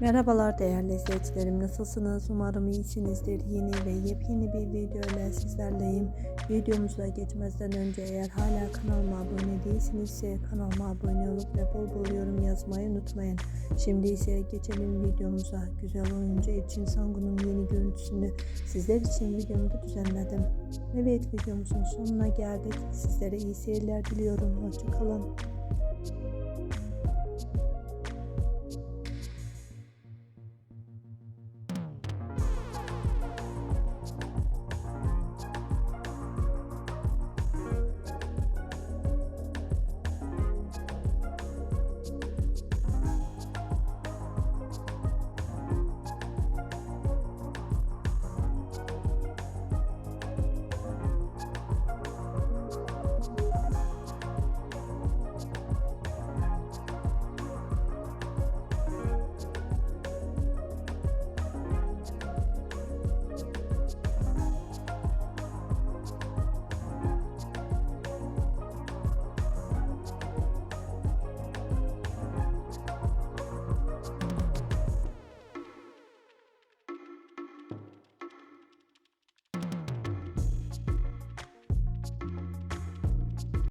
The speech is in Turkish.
Merhabalar değerli izleyicilerim. Nasılsınız? Umarım iyisinizdir. Yeni ve yepyeni bir video ile sizlerleyim. Videomuza geçmezden önce eğer hala kanalıma abone değilsinizse kanalıma abone olup ve bol bol yorum yazmayı unutmayın. Şimdi ise geçelim videomuza. Güzel oyuncu için Sangun'un yeni görüntüsünü sizler için videomda düzenledim. Evet videomuzun sonuna geldik. Sizlere iyi seyirler diliyorum. Hoşçakalın